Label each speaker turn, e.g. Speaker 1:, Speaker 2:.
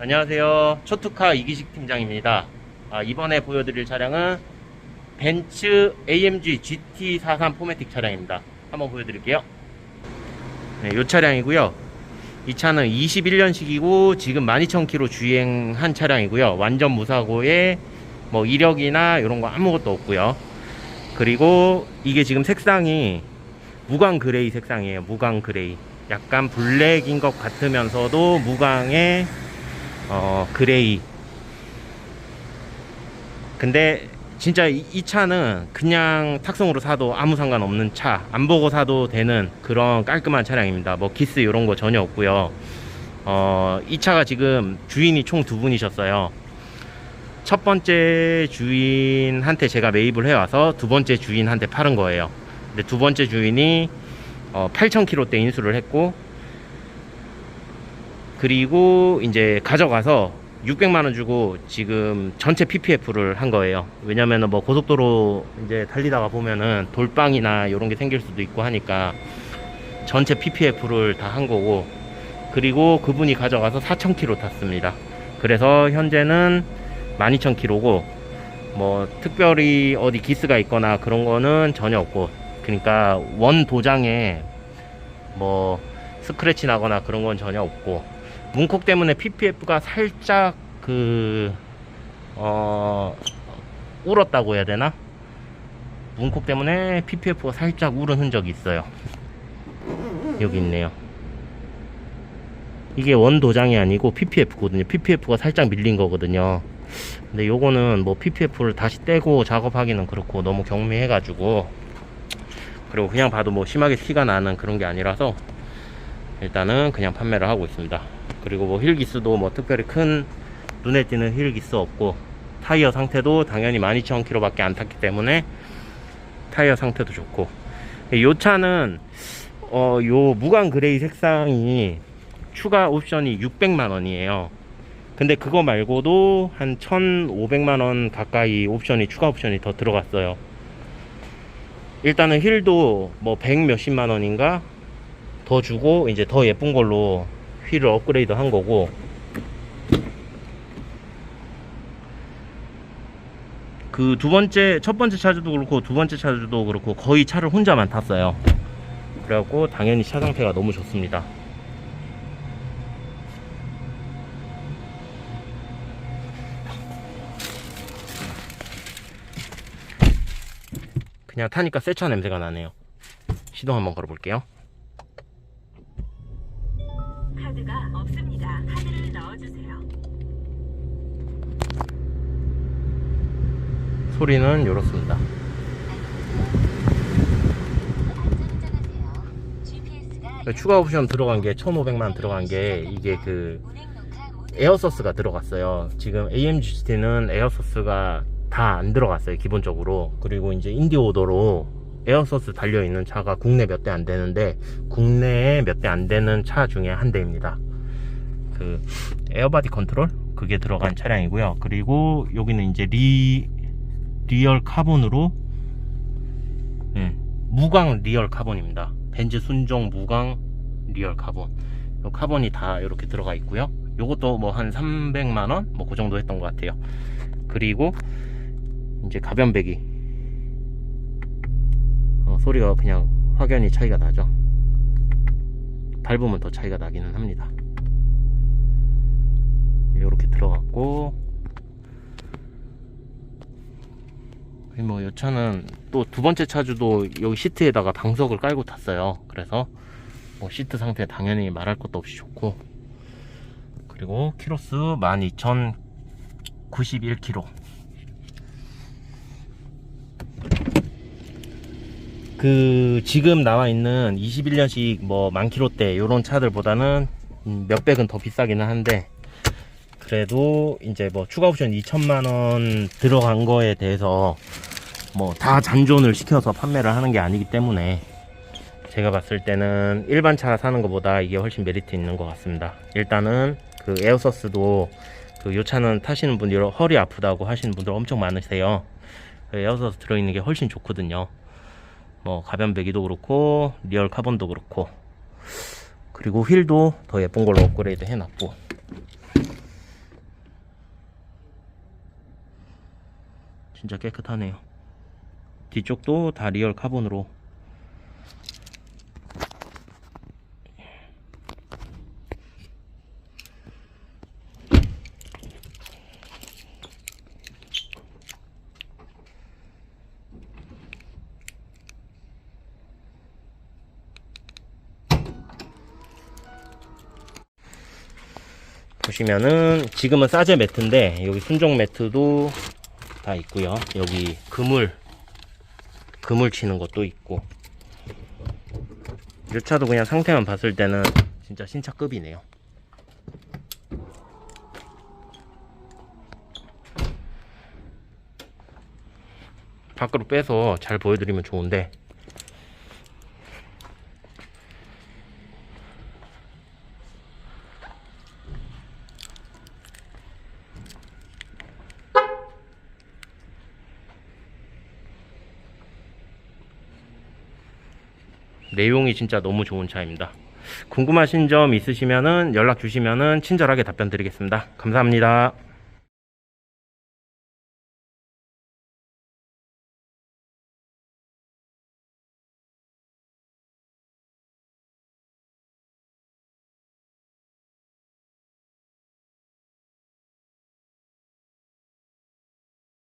Speaker 1: 안녕하세요. 초투카 이기식 팀장입니다. 아, 이번에 보여드릴 차량은 벤츠 AMG GT43 포매틱 차량입니다. 한번 보여드릴게요. 네, 이 차량이고요. 이 차는 21년식이고 지금 12,000km 주행한 차량이고요. 완전 무사고에 뭐 이력이나 이런 거 아무것도 없고요. 그리고 이게 지금 색상이 무광 그레이 색상이에요. 무광 그레이. 약간 블랙인 것 같으면서도 무광의 어, 그레이. 근데 진짜 이, 이 차는 그냥 탁송으로 사도 아무 상관없는 차, 안 보고 사도 되는 그런 깔끔한 차량입니다. 뭐 기스 이런 거 전혀 없고요. 어, 이 차가 지금 주인이 총 두 분이셨어요. 첫 번째 주인한테 제가 매입을 해와서 두 번째 주인한테 팔은 거예요. 근데 두 번째 주인이 어, 8,000km대 인수를 했고 그리고 이제 가져가서 600만 원 주고 지금 전체 PPF를 한 거예요. 왜냐면은 뭐 고속도로 이제 달리다가 보면은 돌방이나 이런 게 생길 수도 있고 하니까 전체 PPF를 다 한 거고 그리고 그분이 가져가서 4,000km 탔습니다. 그래서 현재는 12,000km고 뭐 특별히 어디 기스가 있거나 그런 거는 전혀 없고 그러니까 원 도장에 뭐 스크래치 나거나 그런 건 전혀 없고 문콕 때문에 PPF가 살짝 그, 어, 울었다고 해야 되나? 문콕 때문에 PPF가 살짝 울은 흔적이 있어요. 여기 있네요. 이게 원 도장이 아니고 PPF거든요. PPF가 살짝 밀린 거거든요. 근데 요거는 뭐 PPF를 다시 떼고 작업하기는 그렇고 너무 경미해가지고 그리고 그냥 봐도 뭐 심하게 티가 나는 그런 게 아니라서 일단은 그냥 판매를 하고 있습니다. 그리고 뭐 휠기스도 뭐 특별히 큰 눈에 띄는 휠기스 없고 타이어 상태도 당연히 12,000km 밖에 안 탔기 때문에 타이어 상태도 좋고 이 차는 어, 요 무광 그레이 색상이 추가 옵션이 600만 원이에요. 근데 그거 말고도 한 1,500만 원 가까이 옵션이 추가 옵션이 더 들어갔어요. 일단은 휠도 뭐 100 몇십만 원인가 더 주고 이제 더 예쁜 걸로 휠을 업그레이드 한 거고. 그 두 번째 첫 번째 차주도 그렇고 두 번째 차주도 그렇고 거의 차를 혼자만 탔어요. 그래갖고 당연히 차 상태가 너무 좋습니다. 그냥 타니까 새 차 냄새가 나네요. 시동 한번 걸어볼게요 소리는 이렇습니다 추가 옵션 들어간 게 1500만 들어간 게 이게 그 에어서스가 들어갔어요. 지금 AMG GT는 에어서스가 다 안 들어갔어요. 기본적으로. 그리고 이제 인디오더로 에어서스 달려 있는 차가 국내 몇 대 안 되는데 국내에 몇 대 안 되는 차 중에 한 대입니다. 그 에어바디 컨트롤 그게 들어간 차량이고요. 그리고 여기는 이제 리 리얼 카본으로 예, 무광 리얼 카본입니다. 벤츠 순정 무광 리얼 카본. 요 카본이 다 이렇게 들어가 있고요. 요것도 뭐 한 300만 원? 뭐 그 정도 했던 것 같아요. 그리고 이제 가변 배기. 어, 소리가 그냥 확연히 차이가 나죠. 밟으면 더 차이가 나기는 합니다. 이렇게 들어갔고, 뭐, 이 차는 또 두 번째 차주도 여기 시트에다가 방석을 깔고 탔어요. 그래서 뭐 시트 상태 당연히 말할 것도 없이 좋고, 그리고 키로수 12,091km. 그 지금 나와 있는 21년식 뭐 만키로대 이런 차들보다는 음, 몇백은 더 비싸기는 한데 그래도 이제 뭐 추가 옵션 2천만 원 들어간 거에 대해서 뭐 다 잔존을 시켜서 판매를 하는 게 아니기 때문에 제가 봤을 때는 일반 차 사는 것보다 이게 훨씬 메리트 있는 것 같습니다. 일단은 그 에어서스도 그 요 차는 타시는 분들이 허리 아프다고 하시는 분들 엄청 많으세요. 그 에어서스 들어있는 게 훨씬 좋거든요. 뭐 가변 배기도 그렇고 리얼 카본도 그렇고 그리고 휠도 더 예쁜 걸로 업그레이드 해놨고 진짜 깨끗하네요. 뒤쪽도 다 리얼 카본으로 보시면은 지금은 싸제 매트인데 여기 순정 매트도 다 있고요. 여기 그물 그물 치는 것도 있고 이 차도 그냥 상태만 봤을 때는 진짜 신차급이네요. 밖으로 빼서 잘 보여드리면 좋은데 내용이 진짜 너무 좋은 차입니다. 궁금하신 점 있으시면은 연락 주시면은 친절하게 답변 드리겠습니다. 감사합니다.